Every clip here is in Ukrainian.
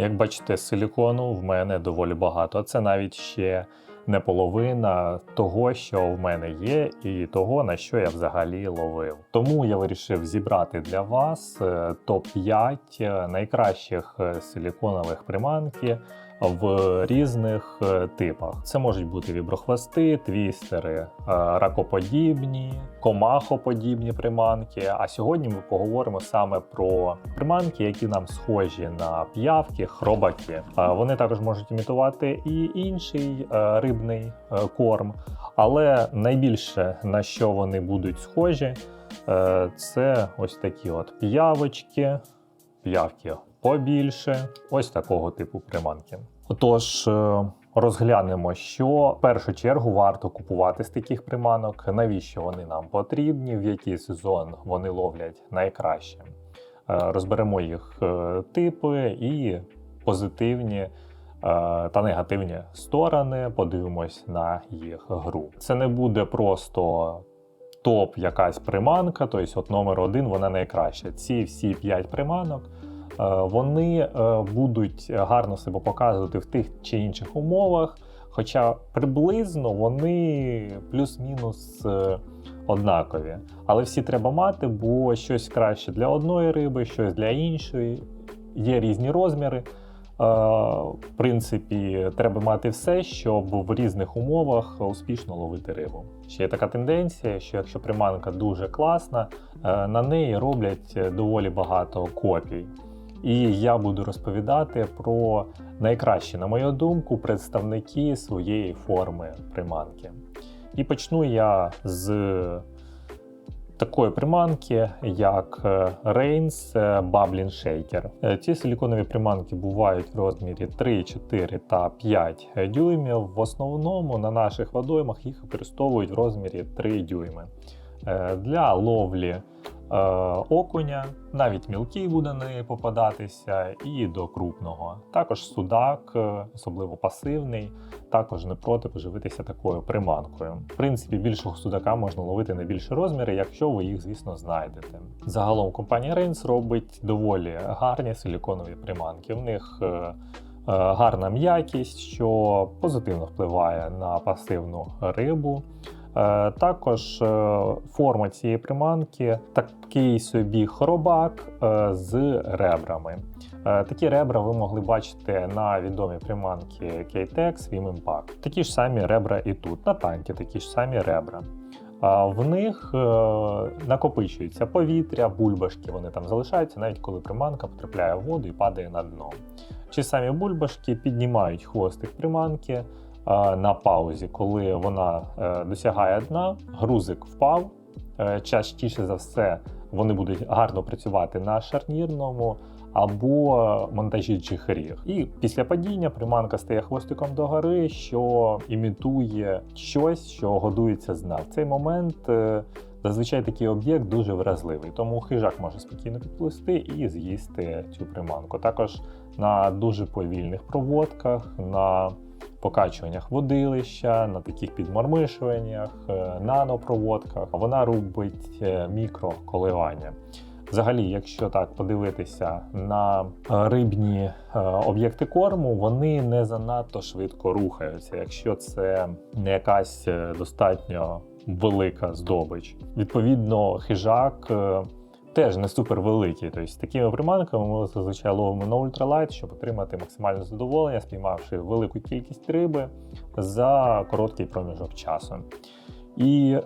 Як бачите, силікону в мене доволі багато. Це навіть ще не половина того, що в мене є, і того, на що я взагалі ловив. Тому я вирішив зібрати для вас е, топ-5 найкращих е, силіконових приманки в різних е, типах. Це можуть бути віброхвости, твістери, е, ракоподібні, комахоподібні приманки. А сьогодні ми поговоримо саме про приманки, які нам схожі на п'явки, хробаки. Е, Вони також можуть імітувати і інший рибний корм, але найбільше на що вони будуть схожі, це ось такі от п'явочки, п'явки побільше, ось такого типу приманки. Отож, е, розглянемо, що в першу чергу варто купувати з таких приманок, навіщо вони нам потрібні, в який сезон вони ловлять найкраще. Е, Розберемо їх е, типи і позитивні та негативні сторони. Подивимось на їх гру. Це не буде просто топ якась приманка, тобто от номер один вона найкраща. Ці всі 5 приманок. Е, Вони е, будуть гарно себе показувати в тих чи інших умовах, хоча приблизно вони плюс-мінус е, однакові. Але всі треба мати, бо щось краще для одної риби, щось для іншої. Є різні розміри. В принципі, треба мати все, щоб в різних умовах успішно ловити рибу. Ще є така тенденція, що якщо приманка дуже класна, на неї роблять доволі багато копій. І я буду розповідати про найкращі, на мою думку, представники своєї форми приманки. І почну я з такої приманки, як е, Reigns е, Bubbling Shaker. Е, Ці силіконові приманки бувають в розмірі 3, 4 та 5 дюймів. В основному на наших водоймах їх використовують в розмірі 3 дюйми. Для ловлі окуня, навіть мілкий буде неї попадатися, і до крупного. Також судак, е, особливо пасивний, також не проти поживитися такою приманкою. В принципі, більшого судака можна ловити на більші розміри, якщо ви їх, звісно, знайдете. Загалом компанія Reigns робить доволі гарні силіконові приманки. В них е, е, гарна м'якість, що позитивно впливає на пасивну рибу. Е, Також е, форма цієї приманки такий собі хробак е, з ребрами. Такі ребра ви могли бачити на відомій приманки K-Tex Swim Impact. Такі ж самі ребра і тут, на танки такі ж самі ребра. В них накопичується повітря, бульбашки вони там залишаються, навіть коли приманка потрапляє в воду і падає на дно. Чи самі бульбашки піднімають хвостик приманки на паузі, коли вона е, досягає дна, грузик впав. Е, Частіше за все вони будуть гарно працювати на шарнірному або монтажі джихарів. І після падіння приманка стає хвостиком догори, що імітує щось, що годується з дна. В цей момент е, зазвичай такий об'єкт дуже вразливий, тому хижак може спокійно підплисти і з'їсти цю приманку. Також на дуже повільних проводках, на покачуваннях водилища, на таких підмормишуваннях, е, нанопроводках вона робить е, мікроколивання. Взагалі, якщо так подивитися на е, рибні об'єкти корму, вони не занадто швидко рухаються, якщо це не якась достатньо велика здобич. Відповідно, хижак теж не супер великий. Тобто, з такими приманками ми зазвичай ловимо на ультралайт, щоб отримати максимальне задоволення, спіймавши велику кількість риби за короткий проміжок часу. І е,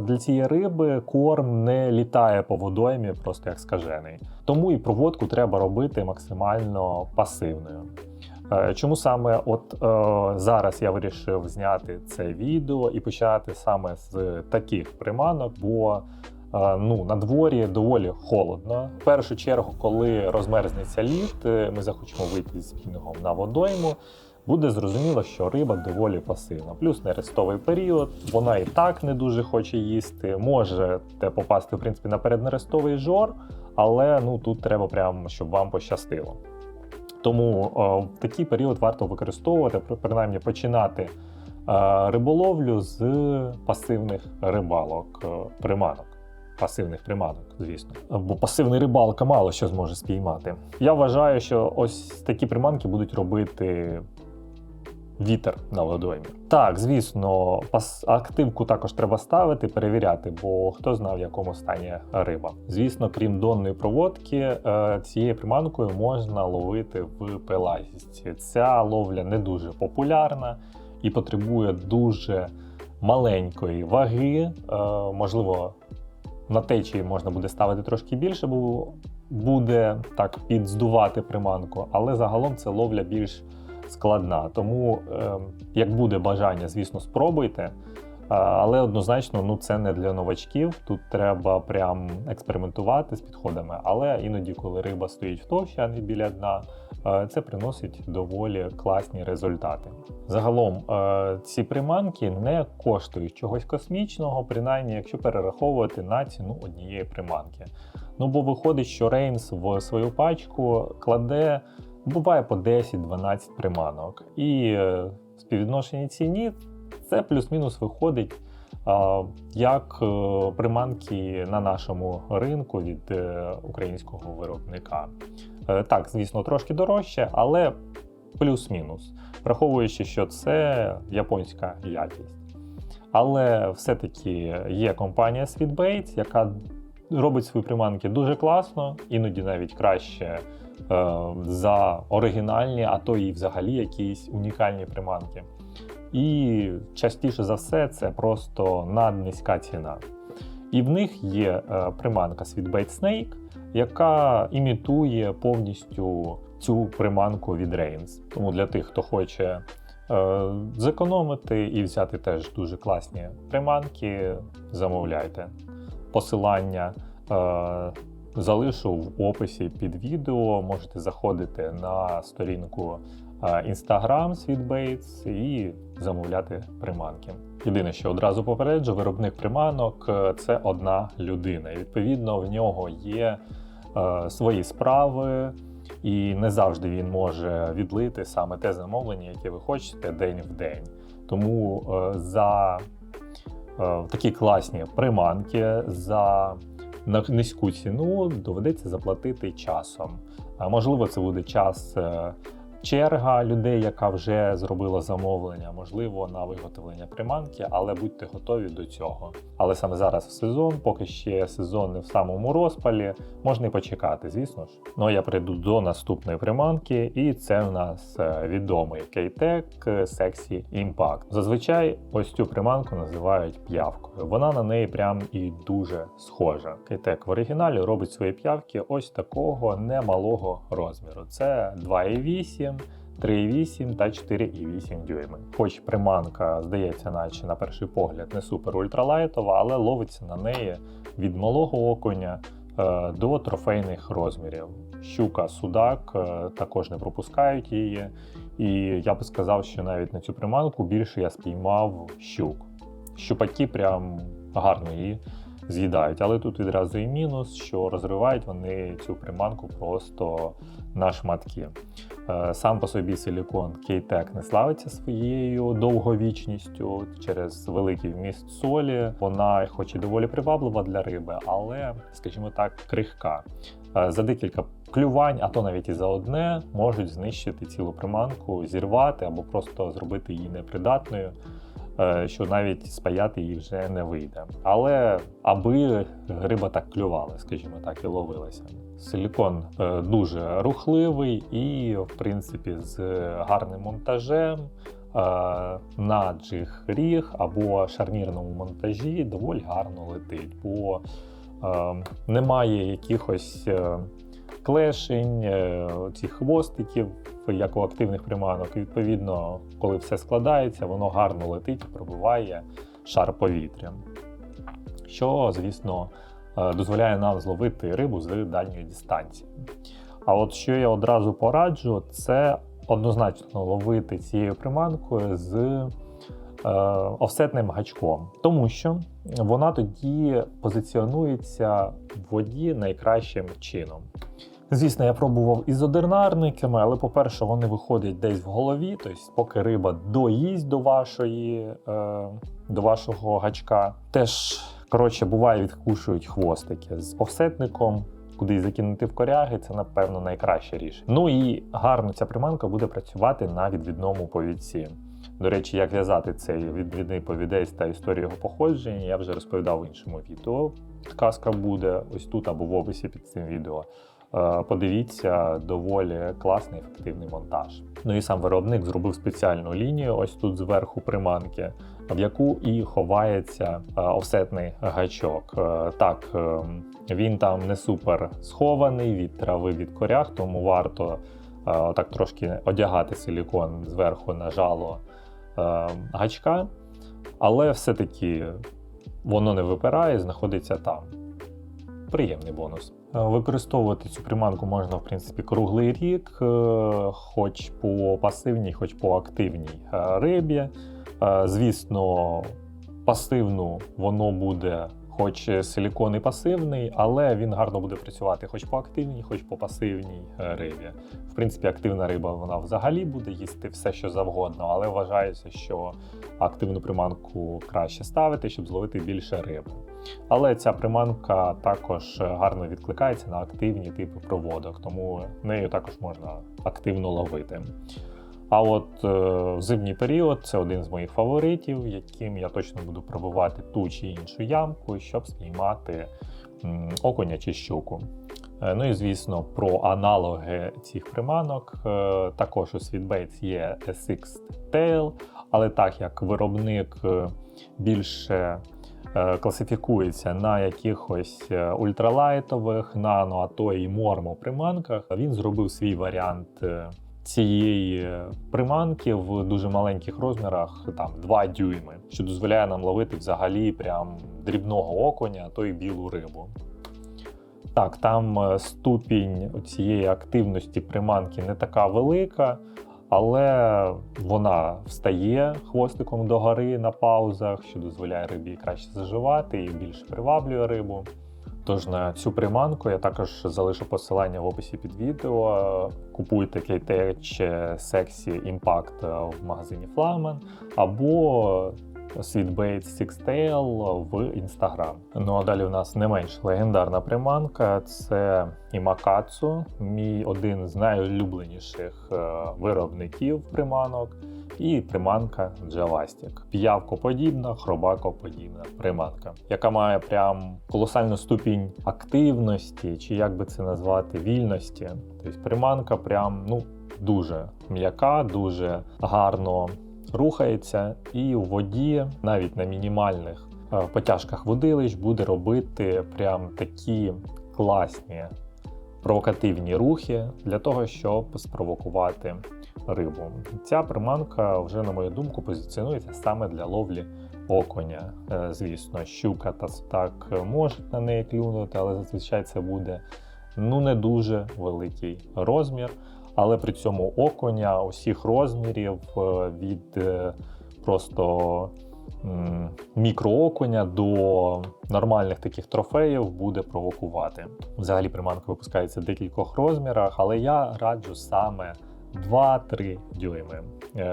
для цієї риби корм не літає по водоймі, просто як скажений. Тому і проводку треба робити максимально пасивною. Е, Чому саме от е, зараз я вирішив зняти це відео і почати саме з таких приманок, бо ну, на дворі доволі холодно. В першу чергу, коли розмерзнеться лід, е, ми захочемо вийти з спінгом на водойму. Буде зрозуміло, що риба доволі пасивна. Плюс нерестовий період, вона і так не дуже хоче їсти. Можете попасти в принципі на переднерестовий жор, але ну тут треба прямо, щоб вам пощастило. Тому о, в такий період варто використовувати, принаймні починати е, риболовлю з пасивних рибалок, е, приманок. Пасивних приманок, звісно. Бо пасивний рибалка мало що зможе спіймати. Я вважаю, що ось такі приманки будуть робити вітер на водоймі. Так, звісно, активку також треба ставити, перевіряти, бо хто знав, в якому стані риба. Звісно, крім донної проводки, е, цією приманкою можна ловити в пелазісті. Ця ловля не дуже популярна і потребує дуже маленької ваги. Е, Можливо, на течії можна буде ставити трошки більше, бо буде так підздувати приманку, але загалом це ловля більш складна. Тому, е, як буде бажання, звісно, спробуйте. Але однозначно, ну це не для новачків. Тут треба прям експериментувати з підходами. Але іноді, коли риба стоїть втовщі, а не біля дна, е, це приносить доволі класні результати. Загалом е, ці приманки не коштують чогось космічного, принаймні, якщо перераховувати на ціну однієї приманки. Ну бо виходить, що Рейнс в свою пачку кладе, буває по 10-12 приманок. І е, в співвідношенні ціні це плюс-мінус виходить як е, приманки на нашому ринку від е, українського виробника. Е, Так, звісно, трошки дорожче, але плюс-мінус, враховуючи, що це японська якість. Але все-таки є компанія Sweetbaits, яка робить свої приманки дуже класно, іноді навіть краще за оригінальні, а то і взагалі якісь унікальні приманки. І частіше за все це просто наднизька ціна. І в них є е, приманка Sweetbait Snake, яка імітує повністю цю приманку від Reigns. Тому для тих, хто хоче е, зекономити і взяти теж дуже класні приманки, замовляйте. Посилання е, залишу в описі під відео. Можете заходити на сторінку е, Instagram Sweetbaits і замовляти приманки. Єдине, що одразу попереджу, виробник приманок е, це одна людина. І відповідно в нього є е, свої справи, і не завжди він може відлити саме те замовлення, яке ви хочете день в день. Тому е, за е, такі класні приманки, за на низьку ціну доведеться заплатити часом. А можливо, це буде час. е, Черга людей, яка вже зробила замовлення, можливо, на виготовлення приманки, але будьте готові до цього. Але саме зараз в сезон, поки ще сезон не в самому розпалі, можна і почекати, звісно ж. Ну а я прийду до наступної приманки, і це в нас е, відомий K-Tech Sexy Impact. Зазвичай ось цю приманку називають п'явкою. Вона на неї прям і дуже схожа. K-Tech в оригіналі робить свої п'явки ось такого немалого розміру. Це 2,8. 3,8 та 4,8 дюйми. Хоч приманка здається, наче на перший погляд не супер ультралайтова, але ловиться на неї від малого окуня е, до трофейних розмірів. Щука, судак е, також не пропускають її. І я би сказав, що навіть на цю приманку більше я спіймав щук. Щупаки прям гарно її з'їдають. Але тут відразу і мінус, що розривають вони цю приманку просто на шматки. Е, Сам по собі силікон K-Tech не славиться своєю довговічністю через великий вміст солі. Вона, хоч і доволі приваблива для риби, але, скажімо так, крихка. Е, За декілька клювань, а то навіть і за одне, можуть знищити цілу приманку, зірвати або просто зробити її непридатною. Е, Що навіть спаяти її вже не вийде. Але аби риба так клювала, скажімо так, і ловилася. Силікон е, дуже рухливий і, в принципі, з гарним монтажем е, на джиг ріг або шарнірному монтажі доволі гарно летить, бо е, немає якихось клешень, е, цих хвостиків, як у активних приманок. І, відповідно, коли все складається, воно гарно летить і пробиває шар повітря. Що, звісно, е, дозволяє нам зловити рибу з дальньої дистанції. А от що я одразу пораджу, це однозначно ловити цією приманкою з е, офсетним гачком, тому що вона тоді позиціонується в воді найкращим чином. Звісно, я пробував із одинарниками, але, по-перше, вони виходять десь в голові, тобто, поки риба доїсть до вашої, е, до вашого гачка, теж Коротше, буває, відкушують хвостики з офсетником. Кудись закинути в коряги, це напевно найкраще рішення. Ну і гарно ця приманка буде працювати на відвідному повідці. До речі, як в'язати цей відвідний повідець та історію його походження, я вже розповідав в іншому відео. Казка буде ось тут або в описі під цим відео. Е, Подивіться, доволі класний ефективний монтаж. Ну і сам виробник зробив спеціальну лінію, ось тут зверху приманки, в яку і ховається е, офсетний гачок. Е, Так, він там не супер схований від трави від корях, тому варто так трошки одягати силікон зверху на жало гачка, але все-таки воно не випирає, знаходиться там. Приємний бонус. Е, Використовувати цю приманку можна, в принципі, круглий рік, е, хоч по пасивній, хоч по активній е, рибі. Звісно, пасивну воно буде, хоч силікон і пасивний, але він гарно буде працювати хоч по активній, хоч по пасивній рибі. В принципі, активна риба вона взагалі буде їсти все, що завгодно, але вважається, що активну приманку краще ставити, щоб зловити більше риби. Але ця приманка також гарно відкликається на активні типи проводок, тому нею також можна активно ловити. А от е, в зимній період це один з моїх фаворитів, яким я точно буду пробувати ту чи іншу ямку, щоб спіймати окуня чи щуку. Е, Ну і звісно, про аналоги цих приманок. Е, Також у Sweetbaits є SX Tail, але так як виробник більше класифікується на якихось е, ультралайтових, нано, а то і мормо приманках, він зробив свій варіант. е, Цієї приманки в дуже маленьких розмірах, там 2 дюйми, що дозволяє нам ловити взагалі прям дрібного окуня, а то й білу рибу. Так, там е, ступінь цієї активності приманки не така велика, але вона встає хвостиком догори на паузах, що дозволяє рибі краще заживати і більше приваблює рибу. Тож на цю приманку я також залишу посилання в описі під відео. Купуйте KTH Sexy Impact в магазині Flamen або Sweetbait Sixtail в Instagram. Ну а далі у нас не менш легендарна приманка це Імакацу, мій один з найулюбленіших е, виробників приманок. І приманка Джеластік. П'явкоподібна, хробакоподібна приманка, яка має прям колосальну ступінь активності, чи як би це назвати, вільності. Тобто приманка прям ну дуже м'яка, дуже гарно рухається, і у воді, навіть на мінімальних е, потяжках водилищ, буде робити прям такі класні провокативні рухи для того, щоб спровокувати рибу. Ця приманка, вже, на мою думку, позиціонується саме для ловлі окуня. Е, Звісно, щука та так може на неї клюнути, але зазвичай це буде ну не дуже великий розмір. Але при цьому окуня усіх розмірів е, від е, просто мікроокуня до нормальних таких трофеїв буде провокувати. Взагалі приманка випускається в декількох розмірах, але я раджу саме 2-3 дюйми.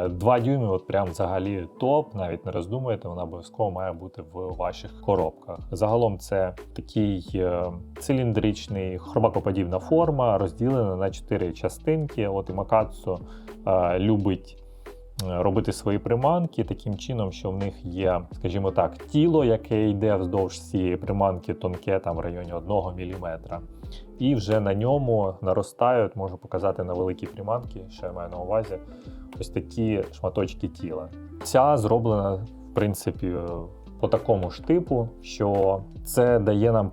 2 дюйми, от прям взагалі топ, навіть не роздумуєте, вона обов'язково має бути в ваших коробках. Загалом це такий е, циліндричний хробакоподібна форма, розділена на 4 частинки. От і Макацу е, любить е, робити свої приманки таким чином, що в них є, скажімо так, тіло, яке йде вздовж цієї приманки тонке, там в районі 1 мм. І вже на ньому наростають, можу показати на великій приманки, що я маю на увазі, ось такі шматочки тіла. Ця зроблена, в принципі, по такому ж типу, що це дає нам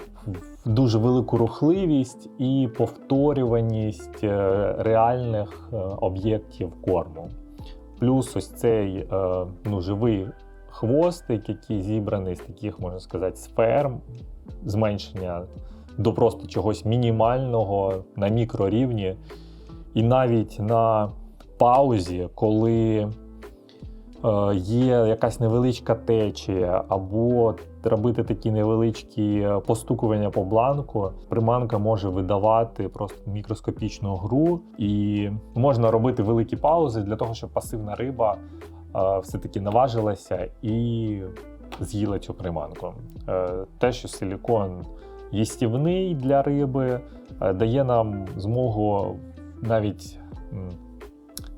дуже велику рухливість і повторюваність е, реальних е, об'єктів корму. Плюс ось цей е, ну, живий хвостик, який зібраний з таких, можна сказати, сфер, зменшення до просто чогось мінімального на мікрорівні. І навіть на паузі, коли е, є якась невеличка течія, або робити такі невеличкі постукування по бланку, приманка може видавати просто мікроскопічну гру, і можна робити великі паузи для того, щоб пасивна риба е, все-таки наважилася і з'їли цю приманку. Е, Те, що силікон їстівний для риби, е, дає нам змогу навіть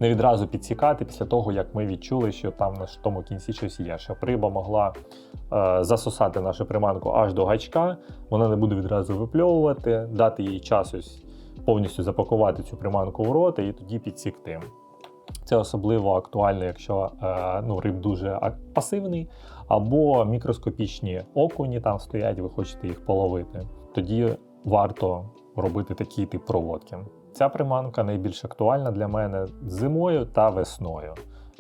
не відразу підсікати після того, як ми відчули, що там на тому кінці щось є, щоб риба могла е, засосати нашу приманку аж до гачка, вона не буде відразу випльовувати, дати їй час ось повністю запакувати цю приманку в рот і тоді підсікти. Це особливо актуально, якщо е, ну, риб дуже пасивний, або мікроскопічні окуні там стоять, ви хочете їх половити. Тоді варто робити такий тип проводки. Ця приманка найбільш актуальна для мене зимою та весною.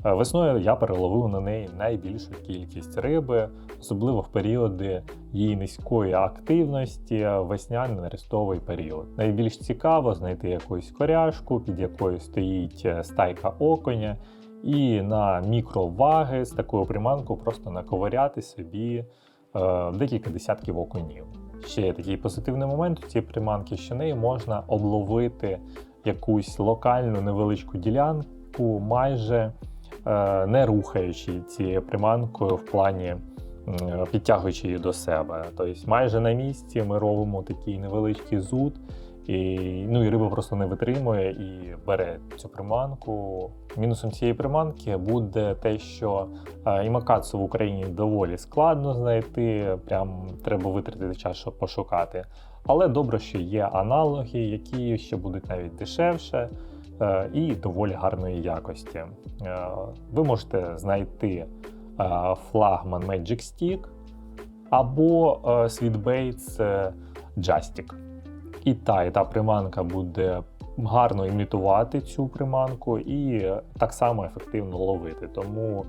Е, Весною я переловив на неї найбільшу кількість риби, особливо в періоди її низької активності, весняний нерестовий період. Найбільш цікаво знайти якусь коряшку, під якою стоїть е, стайка оконя, і на мікроваги з такою приманкою просто наковиряти собі е, декілька десятків окунів. Ще є такий позитивний момент у цієї приманки, що нею можна обловити якусь локальну невеличку ділянку, майже е, не рухаючи цією приманкою в плані підтягуючи її до себе. Тобто майже на місці ми робимо такий невеличкий зуд, і, ну, і риба просто не витримує і бере цю приманку. Мінусом цієї приманки буде те, що е, імакацу в Україні доволі складно знайти, прям треба витратити час, щоб пошукати. Але добре, що є аналоги, які ще будуть навіть дешевше е, і доволі гарної якості. Е, Ви можете знайти флагман Magic Stick або Sweetbaits е, Justic. І та, і та приманка буде гарно імітувати цю приманку і так само ефективно ловити. Тому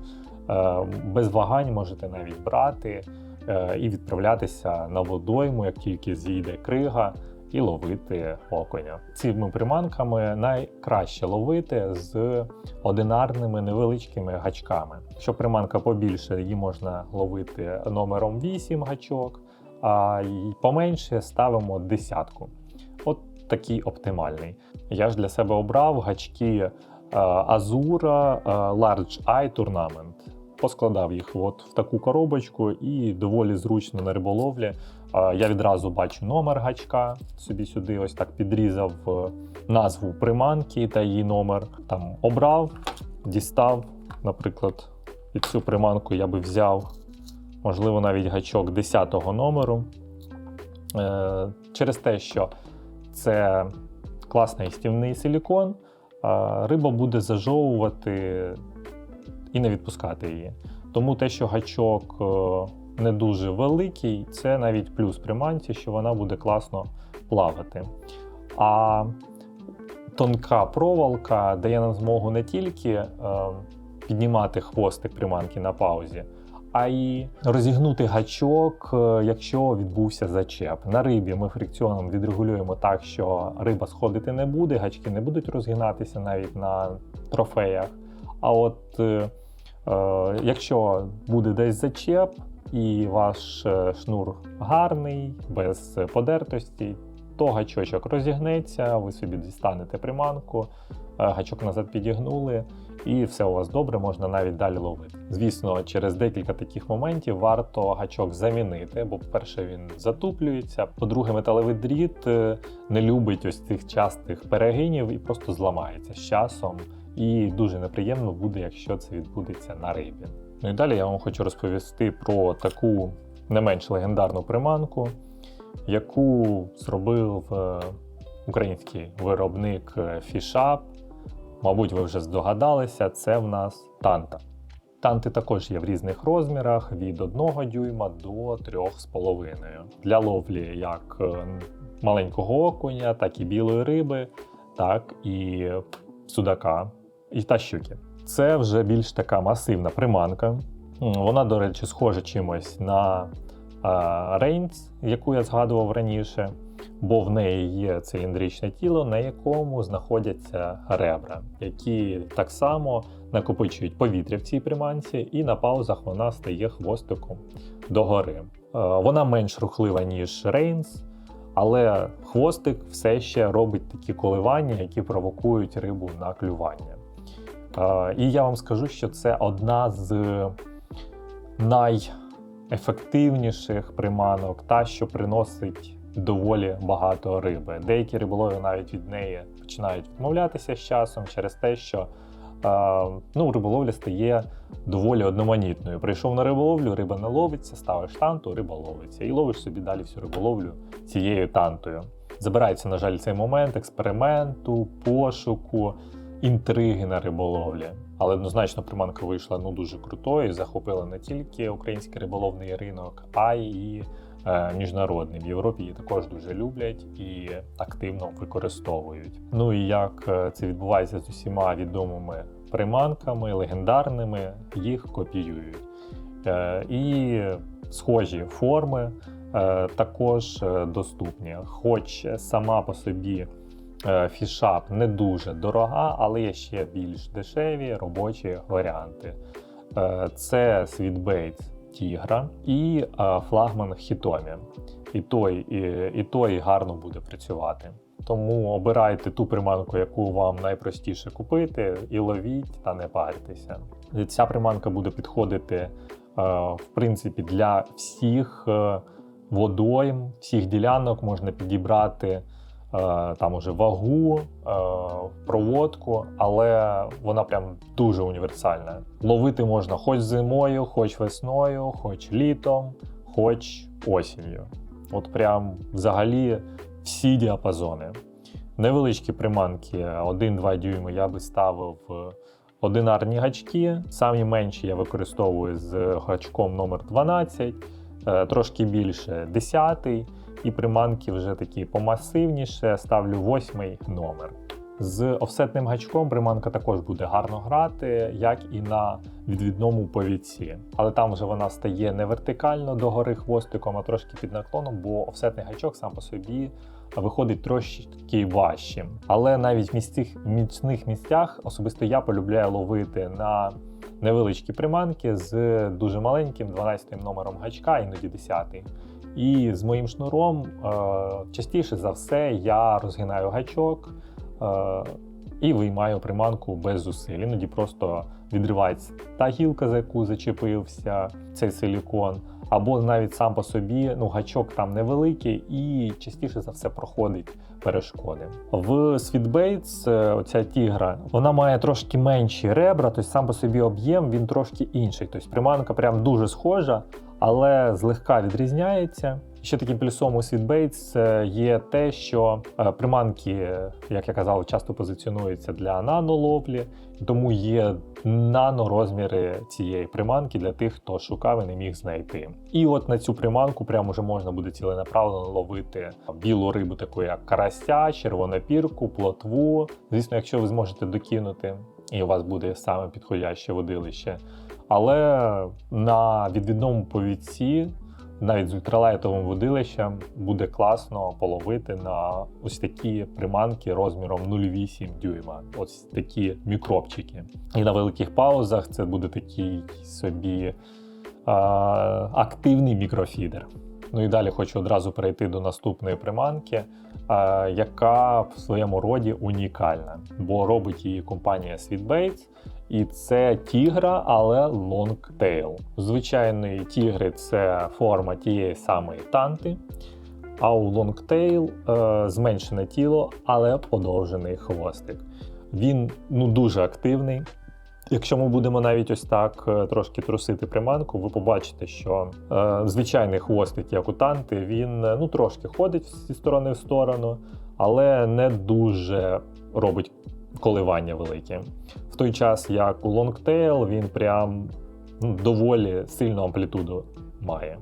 е, без вагань можете навіть брати е, і відправлятися на водойму, як тільки зійде крига, і ловити окуня. Цими приманками найкраще ловити з одинарними невеличкими гачками. Якщо приманка побільше, її можна ловити номером 8 гачок, а й поменше ставимо десятку. Такий оптимальний. Я ж для себе обрав гачки е, Azura е, Large Eye Tournament. Поскладав їх от в таку коробочку і доволі зручно на риболовлі. Е, Я відразу бачу номер гачка, собі сюди ось так підрізав назву приманки та її номер. Там обрав, дістав, наприклад, під цю приманку я би взяв, можливо, навіть гачок 10 го номеру. Через те, що це класний стівний силікон, риба буде зажовувати і не відпускати її. Тому те, що гачок е, не дуже великий, це навіть плюс приманці, що вона буде класно плавати. А тонка проволока дає нам змогу не тільки е, піднімати хвостик приманки на паузі, а й розігнути гачок, е, якщо відбувся зачеп. На рибі ми фрикціоном відрегулюємо так, що риба сходити не буде, гачки не будуть розгинатися навіть на трофеях. А от е, е, якщо буде десь зачеп і ваш е, шнур гарний, без подертості, то гачочок розігнеться, ви собі дістанете приманку, гачок назад підігнули, і все у вас добре, можна навіть далі ловити. Звісно, через декілька таких моментів варто гачок замінити, бо, по-перше, він затуплюється. По-друге, металевий дріт е, не любить ось цих частих перегинів і просто зламається з часом. І дуже неприємно буде, якщо це відбудеться на рибі. Ну і далі я вам хочу розповісти про таку не менш легендарну приманку, яку зробив е, український виробник е, Фішап. Мабуть, ви вже здогадалися, це в нас танта. Танти також є в різних розмірах від 1 дюйма до 3,5. Для ловлі як е, маленького окуня, так і білої риби, так і судака і та щуки. Це вже більш така масивна приманка. Вона, до речі, схожа чимось на рейнс, яку я згадував раніше, бо в неї є циліндричне тіло, на якому знаходяться ребра, які так само накопичують повітря в цій приманці, і на паузах вона стає хвостиком догори. Е, Вона менш рухлива, ніж рейнс, але хвостик все ще робить такі коливання, які провокують рибу на клювання. Е, І я вам скажу, що це одна з ефективніших приманок, та, що приносить доволі багато риби. Деякі риболови навіть від неї починають відмовлятися з часом через те, що ну, риболовля стає доволі одноманітною. Прийшов на риболовлю, риба не ловиться, ставиш танту, риба ловиться. І ловиш собі далі всю риболовлю цією тантою. Забирається, на жаль, цей момент експерименту, пошуку, інтриги на риболовлі. Але однозначно приманка вийшла ну дуже крутою, захопила не тільки український риболовний ринок, а й міжнародний. В Європі її також дуже люблять і активно використовують. Ну і як е, це відбувається з усіма відомими приманками, легендарними, їх копіюють. Е, і схожі форми е, також е, доступні, хоч сама по собі. Е, Фішап не дуже дорога, але є ще більш дешеві робочі варіанти. Е, Це світбейт Тігра і е, флагман Хітомі. І той, і, і той гарно буде працювати. Тому обирайте ту приманку, яку вам найпростіше купити, і ловіть та не паритеся. Ця приманка буде підходити е, в принципі для всіх е, водойм, всіх ділянок можна підібрати там уже вагу, е, проводку, але вона прям дуже універсальна. Ловити можна хоч зимою, хоч весною, хоч літом, хоч осінню. От прям взагалі всі діапазони. Невеличкі приманки 1-2 дюйми я би ставив одинарні гачки. Самі менші я використовую з гачком номер 12, е, трошки більше 10 і приманки вже такі помасивніше, ставлю 8 номер. З офсетним гачком приманка також буде гарно грати, як і на відвідному повідці. Але там вже вона стає не вертикально догори хвостиком, а трошки під наклоном, бо офсетний гачок сам по собі виходить трошки важчим. Але навіть в місцих, міцних місцях особисто я полюбляю ловити на невеличкі приманки з дуже маленьким 12 номером гачка, іноді 10. І з моїм шнуром е, частіше за все я розгинаю гачок. Е, і виймаю приманку без зусиль. Іноді просто відривається та гілка, за яку зачепився цей силікон, або навіть сам по собі ну, гачок там невеликий і частіше за все проходить перешкоди. В Sweetbaits е, оця тігра вона має трошки менші ребра, тобто сам по собі об'єм він трошки інший. Тобто приманка прям дуже схожа, але злегка відрізняється. Ще таким плюсом у е, є те, що е, приманки, як я казав, часто позиціонуються для наноловлі, тому є нанорозміри цієї приманки для тих, хто шукав і не міг знайти. І от на цю приманку прямо вже можна буде ціленаправленно ловити білу рибу, таку як карася, червонопірку, плотву. Звісно, якщо ви зможете докинути, і у вас буде саме підходяще водилище. Але на відвідному повідці навіть з ультралайтовим водилищем буде класно половити на ось такі приманки розміром 0,8 дюйма. Ось такі мікробчики. І на великих паузах це буде такий собі а, активний мікрофідер. Ну і далі хочу одразу перейти до наступної приманки, яка в своєму роді унікальна, бо робить її компанія Sweetbaits. І це тігра, але лонгтейл. Звичайної тігри це форма тієї самої танти. А у лонгтейл е, зменшене тіло, але подовжений хвостик. Він ну, дуже активний. Якщо ми будемо навіть ось так е, трошки трусити приманку, ви побачите, що е, звичайний хвостик, як у танти, він е, ну, трошки ходить зі сторони в сторону, але не дуже робить коливання великі. В той час, як у лонгтейл, він прям ну, доволі сильну амплітуду має.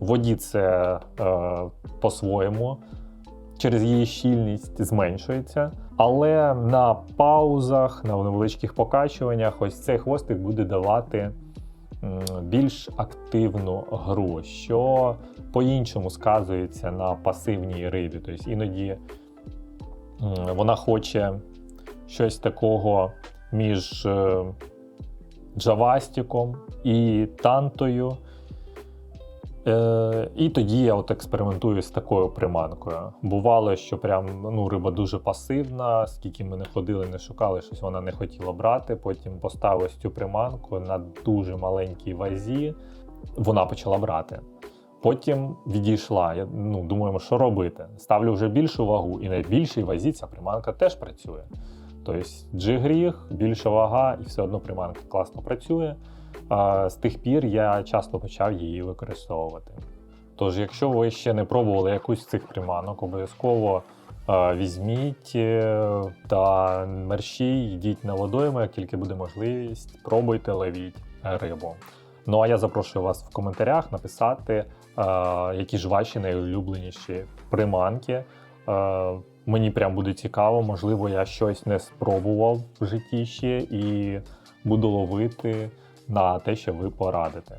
В воді це е, по-своєму, через її щільність зменшується. Але на паузах, на невеличких покачуваннях, ось цей хвостик буде давати більш активну гру, що по-іншому сказується на пасивній рибі. Тобто іноді вона хоче щось такого між е, джавастиком і тантою. Е, і тоді я от експериментую з такою приманкою. Бувало, що прям ну, риба дуже пасивна, скільки ми не ходили, не шукали, щось вона не хотіла брати. Потім поставив цю приманку на дуже маленькій вазі. вона почала брати. Потім відійшла. Я ну, думаємо, що робити. Ставлю вже більшу вагу, і на більшій вазі ця приманка теж працює. Тобто джигріг, більша вага, і все одно приманка класно працює. З тих пір я часто почав її використовувати. Тож, якщо ви ще не пробували якусь з цих приманок, обов'язково візьміть е, та мерщій, йдіть на водойми, як тільки буде можливість, пробуйте ловіть рибу. Ну а я запрошую вас в коментарях написати, які ж ваші найулюбленіші приманки. Мені прям буде цікаво, можливо, я щось не спробував в житті ще і буду ловити на те, що ви порадите.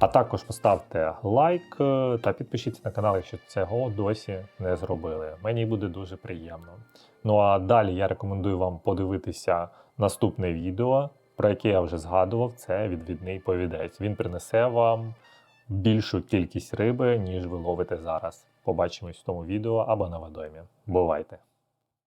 А також поставте лайк е, та підпишіться на канал, якщо цього досі не зробили. Мені буде дуже приємно. Ну а далі я рекомендую вам подивитися наступне відео, про яке я вже згадував. Це відвідний повідець. Він принесе вам більшу кількість риби, ніж ви ловите зараз. Побачимось в тому відео або на водоймі. Бувайте!